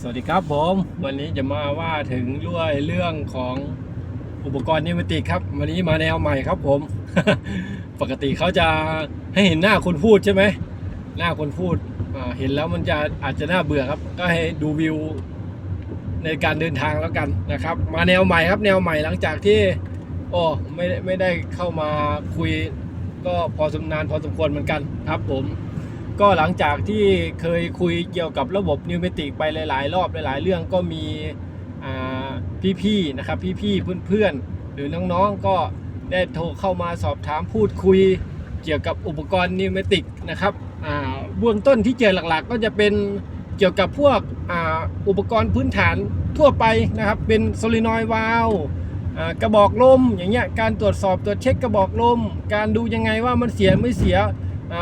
สวัสดีครับผม วันนี้จะมาว่าถึงด้วยเรื่องของอุปกรณ์นิวติกครับ วันนี้มาแนวใหม่ครับผม ปกติเขาจะให้เห็นหน้าคนพูดใช่ไหมหน้าคนพูดเห็นแล้วมันจะอาจจะน่าเบื่อครับ ก็ให้ดูวิวในการเดินทางแล้วกันนะครับ มาแนวใหม่ครับแนวใหม่หลังจากที่โอ้ไม่ไม่ได้เข้ามาคุย ก็พอสมนานพอสมควรเหมือนกันครับผม ก็หลังจากที่เคยคุยเกี่ยวกับระบบนิวเมติกไปหลาย ๆ รอบหลาย ๆ เรื่องก็มีพี่ๆนะครับพี่ๆเพื่อนๆ หรือน้องๆก็ได้โทรเข้ามาสอบถามพูดคุยเกี่ยวกับอุปกรณ์นิวเมติกนะครับอ่าเบื้องต้นที่เจอหลักๆ ก็จะเป็นเกี่ยวกับพวกอ,อุปกรณ์พื้นฐานทั่วไปนะครับ เป็นโซลินอยวาลกระบอกลมอย่างเงี้ยการตรวจสอบตรวจเช็คกระบอกลม การดูยังไงว่ามันเสียไม่เสียอ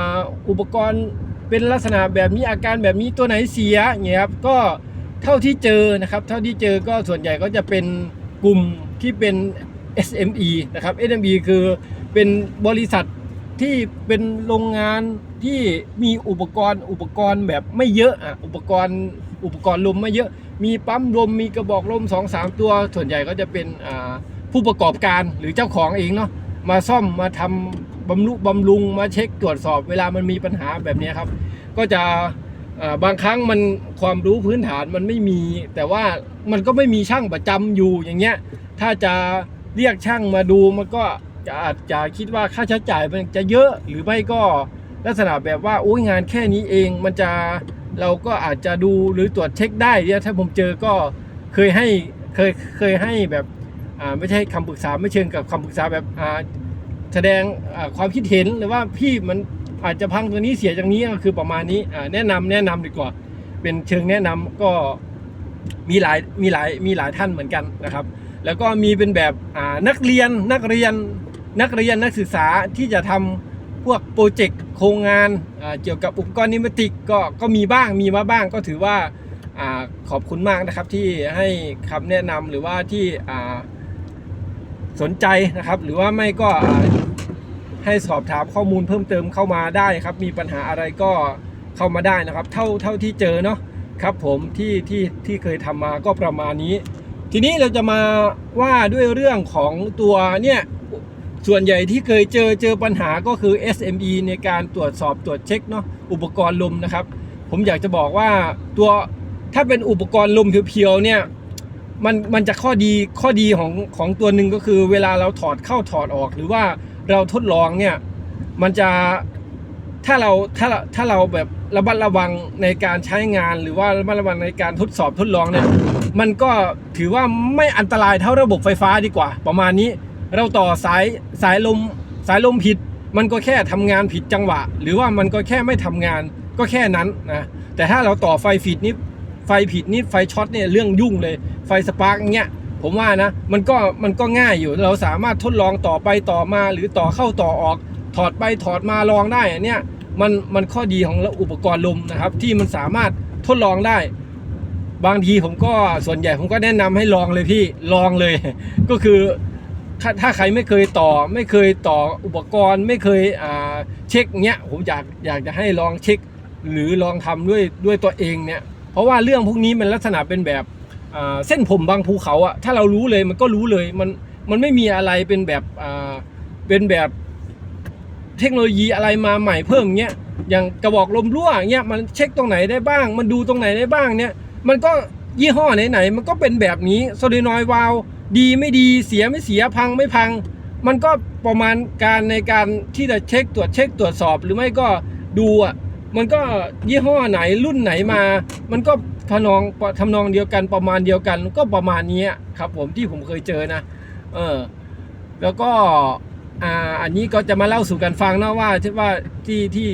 อุปกรณ์ เป็นลักษณะแบบนี้อาการแบบนี้ตัวไหนเสียอย่างเงี้ยครับก็เท่าที่เจอนะครับ เท่าที่เจอก็ส่วนใหญ่ก็จะเป็นกลุ่มที่เป็น SME นะครับ SME คือเป็นบริษัทที่เป็นโรงงานที่มีอุปกรณ์อุปกรณ์แบบไม่เยอะอะอุปกรณ์อุปกรณ์ลมไม่เยอะ มีปั๊มลมมีกระบอกลม2อสามตัว ส่วนใหญ่ก็จะเป็นผู้ประกอบการหรือเจ้าของเองเนาะมาซ่อมมาทำ บำรุบำรุงมาเช็คตรวจสอบเวลามันมีปัญหาแบบนี้ครับ ก็จะบางครั้งมันความรู้พื้นฐานมันไม่มี แต่ว่ามันก็ไม่มีช่างประจำอยู่อย่างเงี้ยถ้าจะเรียกช่างมาดูมันก็จะอาจจะคิดว่าค่าใช้จ่ายมันจะเยอะหรือไม่ก็ลักษณะแบบว่าโอ้ยงานแค่นี้เองมันจะเราก็อาจจะดูหรือตรวจเช็คได้เนี่ยถ้าผมเจอก็เคยให้เคยเคยให้แบบอ่าไม่ใช่คำปรึกษาไม่เชิงกับคำปรึกษาแบบอ่า แสดงความคิดเห็นหรือว่าพี่มันอาจจะพังตัวนี้เสียอย่างนี้ก็คือประมาณนี้แนะนำแนะนำดีกว่า เป็นเชิงแนะนำก็มีหลายมีหลายมีหลายท่านเหมือนกันนะครับ แล้วก็มีเป็นแบบนักเรียนนักเรียนนักเรียนนักศึกษาที่จะทำพวกโปรเจกต์โครงงานเกี่ยวกับอุปกรณ์นิมติกก็ก็มีบ้างมีมาบ้างก็ถือว่าขอบคุณมากนะครับที่ให้คำแนะนำหรือว่าที่สนใจนะครับ หรือว่าไม่ก็ ให้สอบถามข้อมูลเพิ่มเติมเข้ามาได้ครับ มีปัญหาอะไรก็เข้ามาได้นะครับ เท่าเท่าที่เจอเนาะครับผมที่ที่ที่เคยทำมาก็ประมาณนี้ ทีนี้เราจะมาว่าด้วยเรื่องของตัวเนี่ยส่วนใหญ่ที่เคยเจอเจอปัญหาก็คือ SME ในการตรวจสอบตรวจเช็คเนาะอุปกรณ์ลมนะครับ ผมอยากจะบอกว่าตัวถ้าเป็นอุปกรณ์ลมเพียวๆเนี่ยมันมันจะข้อดีข้อดีของของตัวหนึ่งก็คือเวลาเราถอดเข้าถอดออกหรือว่า เราทดลองเนี่ยมันจะถ้าเราถ้าถ้าเราแบบระมัดระวังในการใช้งานหรือว่าระมัดระวังในการทดสอบทดลองเนี่ยมันก็ถือว่าไม่อันตรายเท่าระบบไฟฟ้าดีกว่า ประมาณนี้เราต่อสายสายลมสายลมผิด มันก็แค่ทำงานผิดจังหวะ หรือว่ามันก็แค่ไม่ทำงานก็แค่นั้นนะแต่ถ้าเราต่อไฟผิดนี่ไฟผิดนี่ไฟช็อตเนี่ยเรื่องยุ่งเลยไฟสปาร์กเงี้ย ผมว่านะมันก็มันก็ง่ายอยู่เราสามารถทดลองต่อไปต่อมาหรือต่อเข้าต่อออก ถอดไปถอดมาลองได้อันเนี้ยมันมันข้อดีของอุปกรณ์ลมนะครับ ที่มันสามารถทดลองได้ บางทีผมก็ส่วนใหญ่ผมก็แนะนำให้ลองเลยพี่ลองเลย ก็คือถ้าถ้าใครไม่เคยต่อไม่เคยต่ออุปกรณ์ไม่เคยอ่าเช็คเงี้ยผมอยากอยากจะให้ลองเช็ค หรือลองทำด้วยด้วยตัวเองเนี่ยเพราะว่าเรื่องพวกนี้มันลักษณะเป็นแบบ เส้นผมบางภูเขาอะถ้าเรารู้เลยมันก็รู้เลยมันมันไม่มีอะไรเป็นแบบเป็นแบบเทคโนโลยีอะไรมาใหม่เพิ่มเงี้ยอย่างกระบอกลมรั่วเงี้ยมันเช็คตรงไหนได้บ้าง มันดูตรงไหนได้บ้างเนี่ยมันก็ยี่ห้อไหนๆมันก็เป็นแบบนี้โซลินอยวาลดีไม่ดีเสียไม่เสียพังไม่พัง มันก็ประมาณการในการที่จะเช็คตรวจเช็คตรวจสอบหรือไม่ก็ดูอะ มันก็ยี่ห้อไหนรุ่นไหนมา มันก็ทำนองทำนองเดียวกันประมาณเดียวกัน ก็ประมาณนี้ครับ ผมที่ผมเคยเจอนะ เออ แล้วก็อ่าอันนี้ก็จะมาเล่าสู่กันฟังนะว่าที่ว่าที่ที่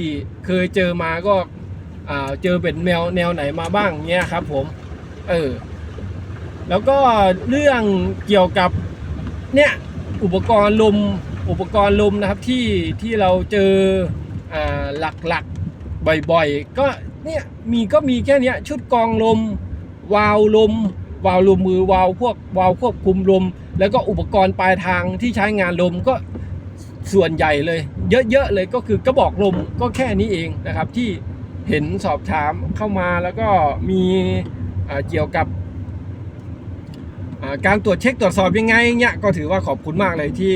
เคยเจอมาก็อ่าเจอเป็นแนวแนวไหนมาบ้างเงี้ยครับ ผม เออ แล้วก็เรื่องเกี่ยวกับเนี่ยอุปกรณ์ลมอุปกรณ์ลมนะครับที่ที่เราเจออ่าหลัก บ่อยๆ ก็เนี่ยมีก็มีแค่เนี้ยชุดกองลม วาล์วลม วาล์วลมมือวาล์วพวกวาล์วควบคุมลม แล้วก็อุปกรณ์ปลายทางที่ใช้งานลมก็ส่วนใหญ่เลย เยอะๆเลยก็คือกระบอกลมก็แค่นี้เองนะครับ ที่เห็นสอบถามเข้ามาแล้วก็มีเกี่ยวกับการตรวจเช็คตรวจสอบยังไงเนี่ยก็ถือว่าขอบคุณมากเลยที่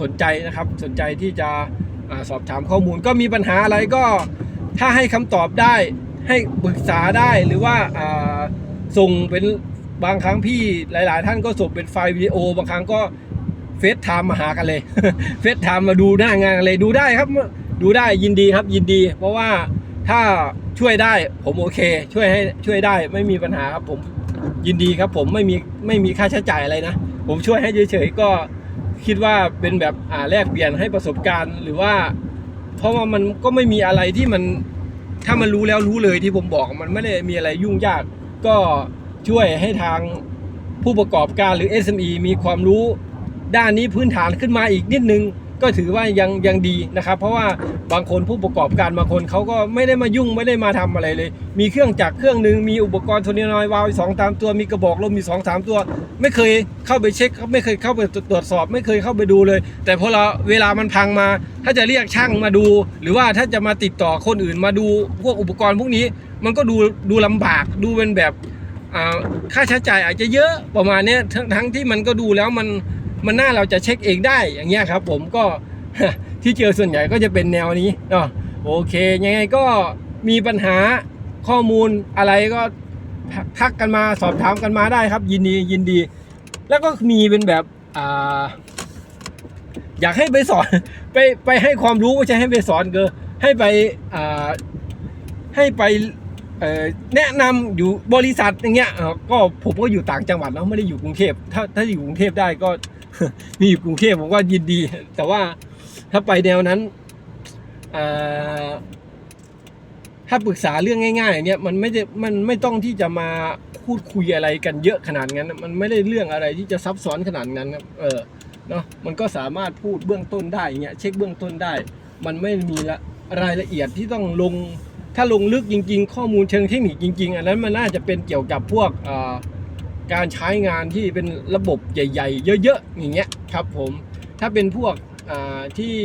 สนใจนะครับ สนใจที่จะอาสอบถามข้อมูลก็มีปัญหาอะไรก็ ถ้าให้คำตอบได้ให้ปรึกษาได้หรือว่าส่งเป็นบางครั้งพี่หลาย ๆ ท่านก็ส่งเป็นไฟล์วิดีโอบางครั้งก็เฟซไทม์มาหากันเลยเฟซไทม์มาดูหน้างานกันเลยดูได้ครับ ดูได้ยินดีครับยินดี เพราะว่าถ้าช่วยได้ผมโอเค ช่วยให้ช่วยได้ไม่มีปัญหาครับผมยินดีครับ ผมไม่มีไม่มีค่าใช้จ่ายอะไรนะ ผมช่วยให้เฉยๆก็คิดว่าเป็นแบบอ่าแลกเปลี่ยนให้ประสบการณ์ หรือว่า เพราะว่ามันก็ไม่มีอะไรที่มันถ้ามันรู้แล้วรู้เลยที่ผมบอกมันไม่ได้มีอะไรยุ่งยาก ก็ช่วยให้ทางผู้ประกอบการหรือ SME มีความรู้ด้านนี้พื้นฐานขึ้นมาอีกนิดนึง ก็ถือว่ายังยังดีนะครับ เพราะว่าบางคนผู้ประกอบการบางคนเขาก็ไม่ได้มายุ่งไม่ได้มาทำอะไรเลย มีเครื่องจักรเครื่องหนึ่งมีอุปกรณ์โซนินอยวาวสองสามตัวมีกระบอกลมมีสองสามตัว ไม่เคยเข้าไปเช็คไม่เคยเข้าไปตรวจสอบ ไม่เคยเข้าไปดูเลย แต่พอเราเวลามันพังมา ถ้าจะเรียกช่างมาดู หรือว่าถ้าจะมาติดต่อคนอื่นมาดูพวกอุปกรณ์พวกนี้ มันก็ดูดูลำบากดูเป็นแบบอ่าค่าใช้จ่ายอาจจะเยอะประมาณนี้ทั้งทั้งที่มันก็ดูแล้วมัน มันน่าเราจะเช็คเองได้อย่างเงี้ยครับผมก็ที่เจอส่วนใหญ่ก็จะเป็นแนวนี้เนาะโอเค ยังไงก็มีปัญหาข้อมูลอะไรก็ทักกันมาสอบถามกันมาได้ครับ ยินดียินดี แล้วก็มีเป็นแบบอ่าอยากให้ไปสอนไปไปให้ความรู้ไม่ใช่ให้ไปสอนเกอให้ไปอ่าให้ไปแนะนำอยู่บริษัทอย่างเงี้ยก็ผมก็อยู่ต่างจังหวัดเนาะไม่ได้อยู่กรุงเทพถ้าถ้าอยู่กรุงเทพได้ก็ มีอยู่กรุงเทพผมก็ยินดี แต่ว่าถ้าไปแนวนั้นถ้าปรึกษาเรื่องง่ายๆเนี้ยมันไม่ได้มันไม่ต้องที่จะมาพูดคุยอะไรกันเยอะขนาดนั้น มันไม่ได้เรื่องอะไรที่จะซับซ้อนขนาดนั้นครับเออเนาะมันก็สามารถพูดเบื้องต้นได้อย่างเงี้ยเช็คเบื้องต้นได้ มันไม่มีละรายละเอียดที่ต้องลงถ้าลงลึกจริง ๆ ข้อมูลเชิงเทคนิคจริง ๆ อันนั้นมันน่าจะเป็นเกี่ยวกับพวกอ่า การใช้งานที่เป็นระบบใหญ่ ๆ เยอะๆอย่างเงี้ยครับผมถ้าเป็นพวกที่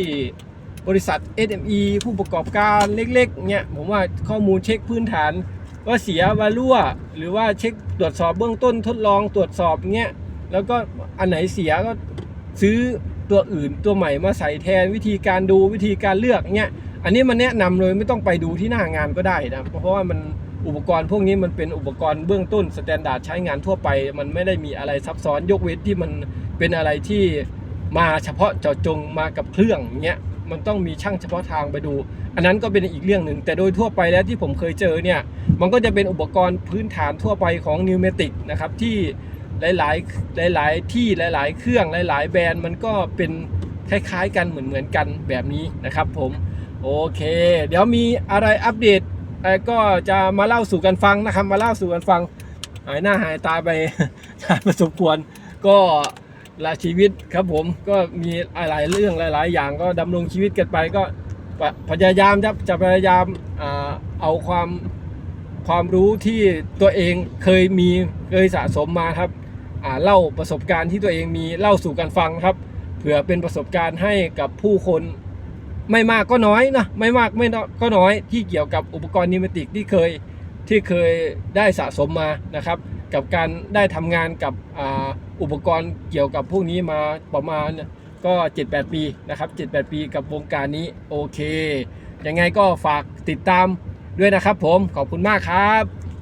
บริษัท SME ผู้ประกอบการเล็กๆเนี่ยผมว่าข้อมูลเช็คพื้นฐานว่าเสียวารั่วหรือว่าเช็คตรวจสอบเบื้องต้นทดลองตรวจสอบเงี้ยแล้วก็อันไหนเสียก็ซื้อตัวอื่นตัวใหม่มาใส่แทนวิธีการดูวิธีการเลือกเงี้ยอันนี้มันแนะนำเลยไม่ต้องไปดูที่หน้างานก็ได้นะเพราะว่ามัน อุปกรณ์พวกนี้มันเป็นอุปกรณ์เบื้องต้นสแตนดาร์ดใช้งานทั่วไป มันไม่ได้มีอะไรซับซ้อนยกเว้นที่มันเป็นอะไรที่มาเฉพาะเจาะจงมากับเครื่องเงี้ยมันต้องมีช่างเฉพาะทางไปดู อันนั้นก็เป็นอีกเรื่องหนึ่ง แต่โดยทั่วไปแล้วที่ผมเคยเจอเนี่ย มันก็จะเป็นอุปกรณ์พื้นฐานทั่วไปของนิวเมติกนะครับที่หลาย ๆ หลาย ๆ ที่หลาย ๆ เครื่องหลาย ๆ แบรนด์มันก็เป็นคล้าย ๆ กันเหมือน ๆ กันแบบนี้นะครับผม โอเค เดี๋ยวมีอะไรอัปเดต ก็จะมาเล่าสู่กันฟังนะครับ มาเล่าสู่กันฟัง หายหน้าหายตาไปประสบควร ก็ละชีวิตครับผมก็มีหลายเรื่องหลาย ๆ อย่างก็ดำรงชีวิตกันไปก็พยายามจะจะพยายามอเอาความความรู้ที่ตัวเองเคยมีเคยสะสมมาครับเล่าประสบการณ์ที่ตัวเองมีเล่าสู่กันฟังครับ เผื่อเป็นประสบการณ์ให้กับผู้คน ไม่มากก็น้อยนะไม่มากไม่น้อยก็น้อยที่เกี่ยวกับอุปกรณ์นิวเมติกที่เคยที่เคยได้สะสมมานะครับ กับการได้ทำงานกับอ,อุปกรณ์เกี่ยวกับพวกนี้มาประมาณก็ 7-8 ปีนะครับ7-8 ปีกับวงการนี้โอเคยังไงก็ฝากติดตามด้วยนะครับผมขอบคุณมากครับ